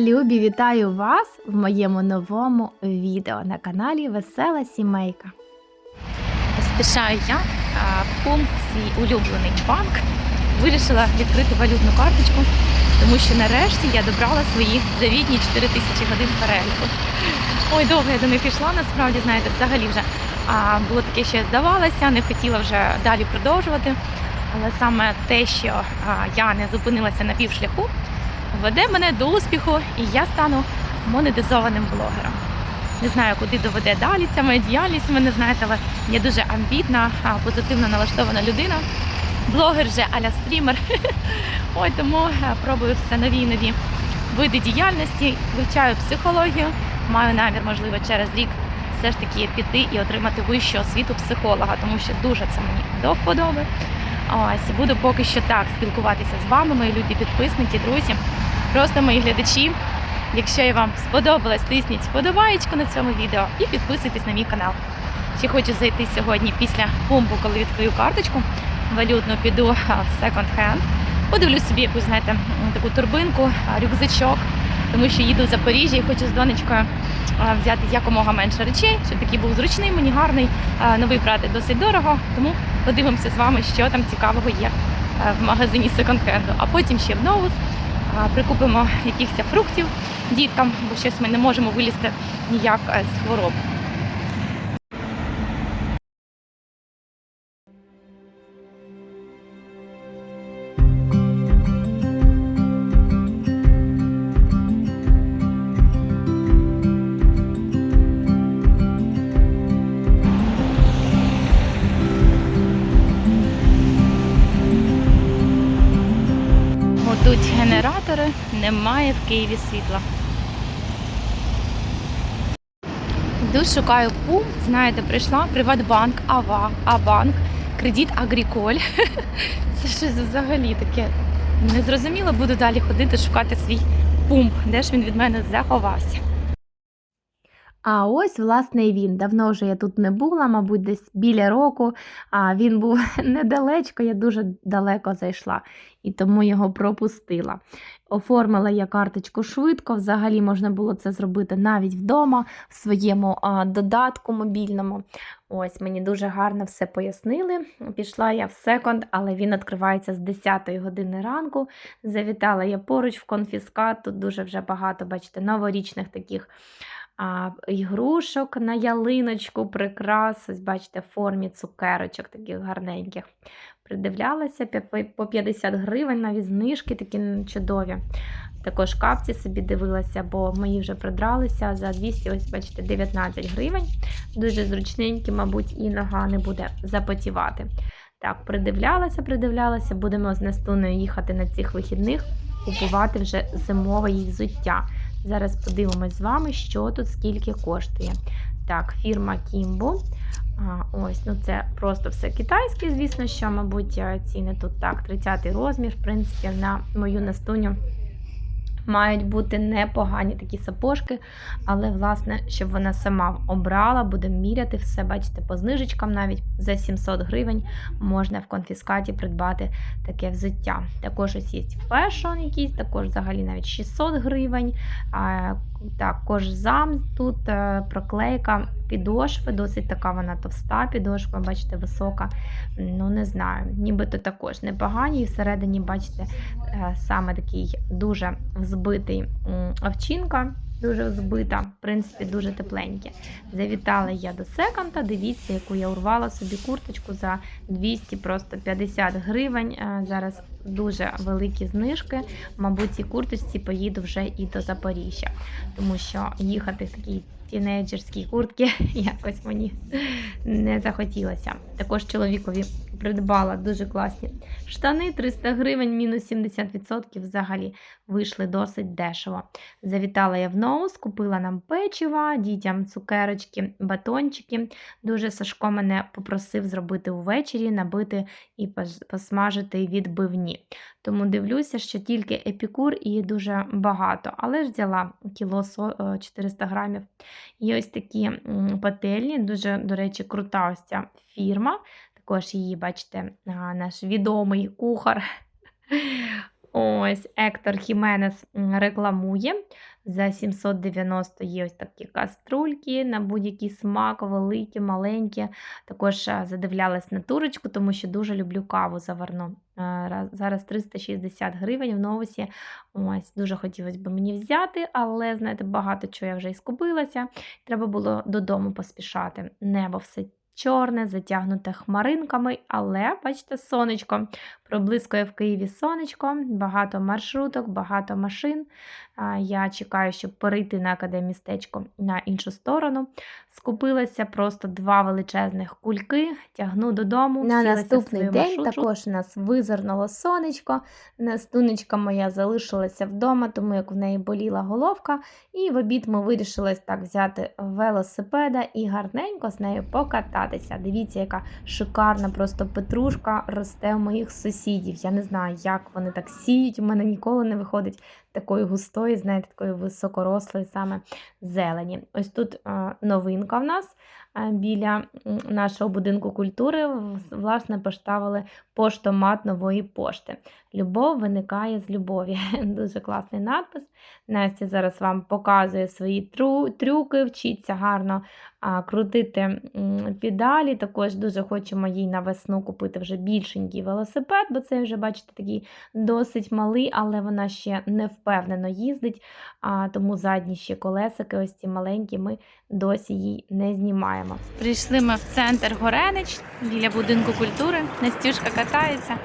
Любі, вітаю вас в моєму новому відео на каналі Весела Сімейка. Поспішаю я в пункт свій улюблений банк. Вирішила відкрити валютну карточку, тому що нарешті я добрала свої завітні 4000 годин переліку. Ой, довго я до них йшла, насправді, знаєте, взагалі вже а, було таке, що я здавалася, не хотіла вже далі продовжувати. Але саме те, що а, я не зупинилася на півшляху, веде мене до успіху, і я стану монетизованим блогером. Не знаю, куди доведе далі ця моя діяльність. Ви не знаєте, але я дуже амбітна, позитивно налаштована людина. Блогер вже аля стрімер. Ой, тому пробую все нові нові види діяльності, вивчаю психологію. Маю намір, можливо, через рік все ж таки піти і отримати вищу освіту психолога, тому що дуже це мені до вподоби. Ось буду поки що так спілкуватися з вами, мої любі підписники, друзі, просто мої глядачі. Якщо я вам сподобалось, тисніть вподобаєчку на цьому відео і підписуйтесь на мій канал. Ще хочу зайти сьогодні після пумпу, коли відкрию карточку валютну, піду в секонд-хенд. Подивлюсь собі якусь, знаєте, таку турбинку, рюкзачок, тому що їду в Запоріжжя і хочу з донечкою взяти якомога менше речей, щоб такий був зручний, мені гарний. Новий брати досить дорого, тому подивимося з вами, що там цікавого є е, в магазині секонд-хенду. А потім ще в Новус прикупимо якихось фруктів діткам, бо щось ми не можемо вилізти ніяк е, з хвороб. Немає в Києві світла. Йду, шукаю пункт, знаєте, прийшла Приватбанк, Ава, Абанк, кредит Агріколь. Це щось взагалі таке незрозуміло. Буду далі ходити, шукати свій пумп, де ж він від мене заховався. А ось, власне, і він. Давно вже я тут не була, мабуть, десь біля року. А він був недалечко, я дуже далеко зайшла і тому його пропустила. Оформила я карточку швидко. Взагалі можна було це зробити навіть вдома, в своєму а, додатку мобільному. Ось мені дуже гарно все пояснили. Пішла я в секонд, але він відкривається з 10 години ранку. Завітала я поруч в конфіскат. Тут дуже вже багато, бачите, новорічних таких а, ігрушок на ялиночку, прикрас. Ось бачите, в формі цукерочок таких гарненьких. Придивлялася по 50 гривень, навіть знижки такі чудові. Також капці собі дивилася, бо мої вже придралися за 200, ось бачите, 19 гривень. Дуже зручненькі, мабуть, і нога не буде запотівати. Так, придивлялася, придивлялася, будемо з Настуною їхати на цих вихідних, купувати вже зимове її взуття. Зараз подивимось з вами, що тут скільки коштує. Так, фірма Kimbo. А, ось, ну це просто все китайське, звісно, що, мабуть, е, ціни тут так, 30-й розмір, в принципі, на мою настуню мають бути непогані такі сапожки, але, власне, щоб вона сама обрала, буде міряти все, бачите, по знижечкам навіть за 700 гривень можна в конфіскаті придбати таке взуття. Також ось є фешон якийсь, також взагалі навіть 600 гривень. Також зам тут е, проклейка підошви, досить така вона товста підошва, бачите, висока. Ну, не знаю, нібито також непогані. І всередині, бачите, е, саме такий дуже взбитий овчинка. Дуже збита, в принципі, дуже тепленьке. Завітала я до секонта. Дивіться, яку я урвала собі курточку за 200 просто 50 гривень. Е, Зараз дуже великі знижки. Мабуть, ці курточці поїду вже і до Запоріжжя, тому що їхати в такій тінейджерській куртці якось мені не захотілося. Також чоловікові придбала дуже класні штани 300 гривень, мінус 70% взагалі вийшли досить дешево. Завітала я в Ноус, купила нам печива, дітям цукерочки, батончики. Дуже Сашко мене попросив зробити увечері, набити і посмажити відбивні. Тому дивлюся, що тільки епікур і дуже багато, але ж взяла кіло е, 400 грамів. Є ось такі пательні, дуже, до речі, крута ось ця фірма. Також її, бачите, наш відомий кухар Ось Ектор Хіменес рекламує. За 790 є ось такі каструльки на будь-який смак, великі, маленькі. Також е, задивлялась на турочку, тому що дуже люблю каву заварну. Е, Зараз 360 гривень в новусі. Ось дуже хотілося б мені взяти, але знаєте, багато чого я вже і скупилася. Треба було додому поспішати. Небо все чорне, затягнуте хмаринками, але бачите, сонечко. Проблискує в Києві сонечко, багато маршруток, багато машин. Я чекаю, щоб перейти на академістечко на іншу сторону. Скупилася просто два величезних кульки, тягну додому. На наступний день маршрутку. також у нас визирнуло сонечко. Настунечка моя залишилася вдома, тому як в неї боліла головка. І в обід ми вирішили так взяти велосипеда і гарненько з нею покататися. Дивіться, яка шикарна просто петрушка росте у моїх сусідів. Я не знаю, як вони так сіють. У мене ніколи не виходить такої густої, знаєте, такої високорослої саме зелені. Ось тут новинка в нас біля нашого будинку культури. Власне, поставили поштомат нової пошти. Любов виникає з любові. Дуже класний надпис. Настя зараз вам показує свої трюки, вчиться гарно крутити педалі. Також дуже хочемо їй на весну купити вже більшенький велосипед, бо це вже, бачите, такий досить малий, але вона ще не впевнено їздить. А, тому задні ще колесики, ось ці маленькі, ми досі їй не знімаємо. Прийшли ми в центр Горенич біля будинку культури. Настюшка катається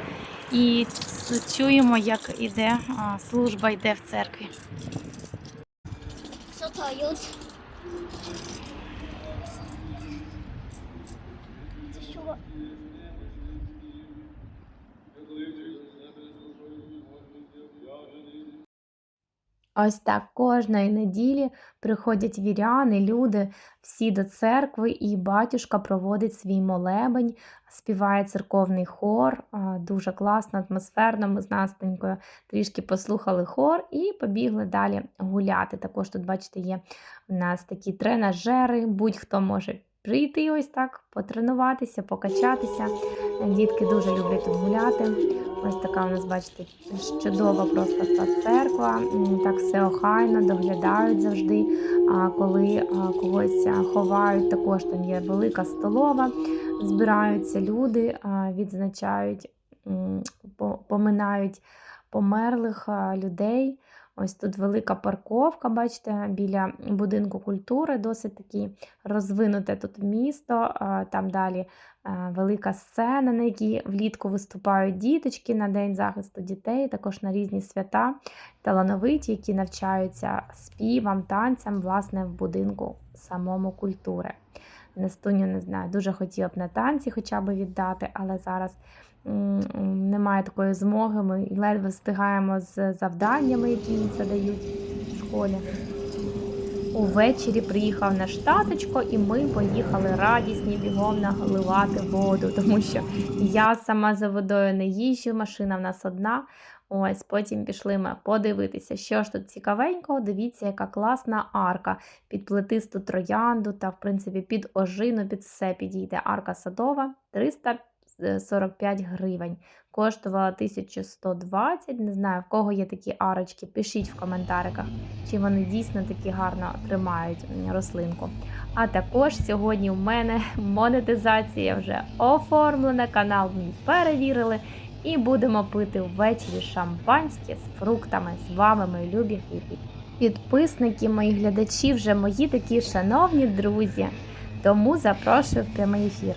і чуємо, як іде а, служба йде в церкві. Co to Ось так кожної неділі приходять віряни, люди всі до церкви, і батюшка проводить свій молебень, співає церковний хор. Дуже класно, атмосферно. Ми з Настенькою трішки послухали хор і побігли далі гуляти. Також тут, бачите, є у нас такі тренажери, будь-хто може прийти ось так, потренуватися, покачатися. Дітки дуже люблять гуляти. Ось така у нас, бачите, чудова просто та церква. Так все охайно, доглядають завжди. А коли когось ховають, також там є велика столова. Збираються люди, відзначають, поминають померлих людей. Ось тут велика парковка, бачите, біля будинку культури, досить такі розвинуте тут місто. Там далі е, велика сцена, на якій влітку виступають діточки на День захисту дітей, також на різні свята, талановиті, які навчаються співам, танцям, власне, в будинку самому культури. Настуню не знаю, дуже хотіла б на танці хоча б віддати, але зараз немає такої змоги. Ми ледве встигаємо з завданнями, які їм задають в школі. Увечері приїхав наш таточко, і ми поїхали радісні бігом наливати воду, тому що я сама за водою не їжджу, машина в нас одна. Ось потім пішли ми подивитися, що ж тут цікавенького. Дивіться, яка класна арка під плетисту троянду та, в принципі, під ожину, під все підійде. Арка садова 345 гривень. Коштувала 1120. Не знаю, в кого є такі арочки. Пишіть в коментариках, чи вони дійсно такі гарно тримають рослинку. А також сьогодні в мене монетизація вже оформлена, канал мій перевірили. І будемо пити ввечері шампанське з фруктами з вами, мої любі підписники, мої глядачі, вже мої такі шановні друзі. Тому запрошую в прямий ефір.